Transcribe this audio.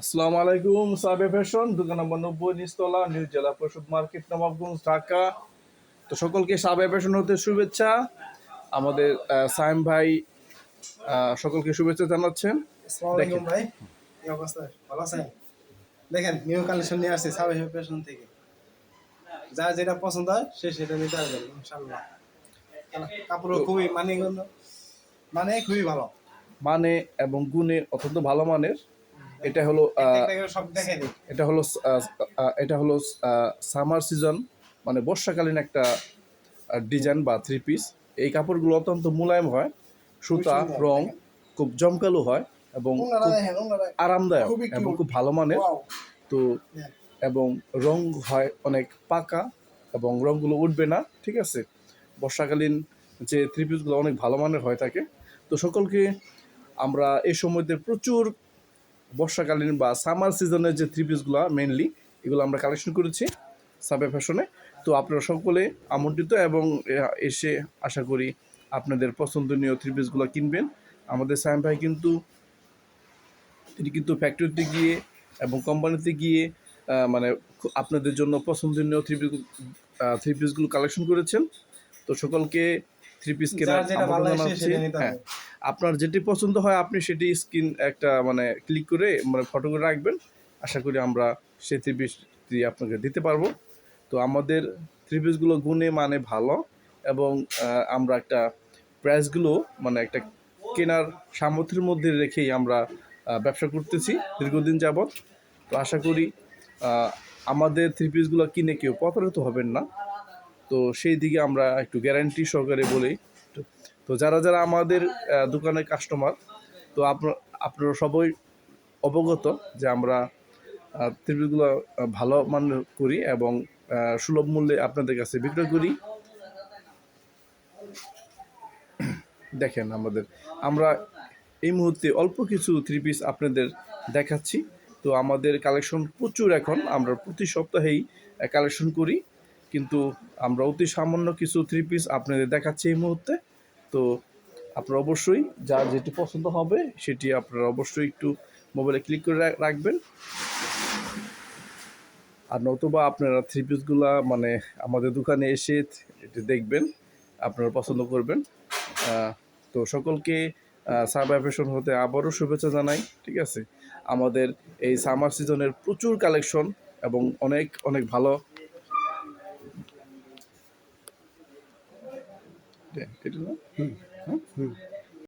আসসালামু আলাইকুম সাবে ফ্যাশন দোকান নম্বর নব্বই নিচতলা নিউ জেলা পরিষদ মার্কেট নবাবগঞ্জ ঢাকা। তো সকলকে সাবে ফ্যাশন হতে শুভেচ্ছা। আমাদের সাইম ভাই সকলকে শুভেচ্ছা জানাচ্ছেন। ভাই কি অবস্থা? ভালো আছেন? দেখেন নিউ কালেকশন নিয়ে আসছে সাবে ফ্যাশন থেকে। যা যেটা পছন্দ হয় সে সেটা নিতে পারবেন ইনশাআল্লাহ। কাপড় খুবই মানিগঞ্জ মানে খুবই ভালো। মানে এবং গুণে অত্যন্ত ভালো মানের। এটা হলো এটা হলো এটা হলো সামার সিজন মানে বর্ষাকালীন একটা ডিজাইন বা থ্রি পিস এই কাপড়গুলো অত্যন্ত মোলায়েম হয় সুতা রং খুব জমকালো হয় এবং আরামদায়ক এবং খুব ভালো মানের। তো এবং রং হয় অনেক পাকা এবং রংগুলো উঠবে না ঠিক আছে? বর্ষাকালীন যে থ্রি পিসগুলো অনেক ভালো মানের হয়ে থাকে তো সকলকে আমরা এই সময়তে প্রচুর বর্ষাকালীন বা সামার সিজনের যে থ্রি পিসগুলো মেনলি এগুলো আমরা কালেকশন করেছি সাবে ফ্যাশনে তো আপনারা সকলে আমন্ত্রিত এবং এসে আশা করি আপনাদের পছন্দনীয় থ্রি পিসগুলো কিনবেন। আমাদের সাইম ভাই কিন্তু, তিনি কিন্তু ফ্যাক্টরিতে গিয়ে এবং কোম্পানিতে গিয়ে মানে আপনাদের জন্য পছন্দনীয় থ্রি পিস থ্রি পিসগুলো কালেকশন করেছেন। তো সকলকে থ্রি পিস কেনার হ্যাঁ। আপনার যেটি পছন্দ হয় আপনি সেটি স্ক্রিন একটা মানে ক্লিক করে মানে ফটো করে রাখবেন। আশা করি আমরা সেই থ্রি পিসটি আপনাকে দিতে পারব। তো আমাদের থ্রি পিসগুলো গুণে মানে ভালো এবং আমরা একটা প্রাইসগুলো মানে একটা কেনার সামর্থ্যের মধ্যে রেখেই আমরা ব্যবসা করতেছি দীর্ঘদিন যাবৎ। তো আশা করি আমাদের থ্রি পিসগুলো কিনে কেউ প্রতারিত হবেন না। তো সেই দিকে আমরা একটু গ্যারান্টি সহকারে বলি। তো- যারা যারা আমাদের দোকানের কাস্টমার তো আপনার আপনারা সবাই অবগত যে আমরা ত্রিপিসগুলো ভালো মান করি এবং সুলভ মূল্যে আপনাদের কাছে বিক্রয় করি। দেখেন আমাদের, আমরা এই মুহূর্তে অল্প কিছু থ্রি পিস আপনাদের দেখাচ্ছি। তো আমাদের কালেকশন প্রচুর এখন, আমরা প্রতি সপ্তাহেই কালেকশন করি। কিন্তু আমরা অতি সামান্য কিছু থ্রি পিস আপনাদের দেখাচ্ছি এই মুহূর্তে। তো আপনারা অবশ্যই যার যেটি পছন্দ হবে, সেটি আপনারা অবশ্যই একটু মোবাইলে ক্লিক করে রাখবেন। আর নতুবা আপনারা থ্রি পিসগুলা মানে আমাদের দোকানে এসে এটি দেখবেন, আপনারা পছন্দ করবেন। তো সকলকে সাবা ফ্যাশন হতে আবারও শুভেচ্ছা জানাই, ঠিক আছে? আমাদের এই সামার সিজনের প্রচুর কালেকশন এবং অনেক অনেক ভালো ってやってるぞ。うん。うん。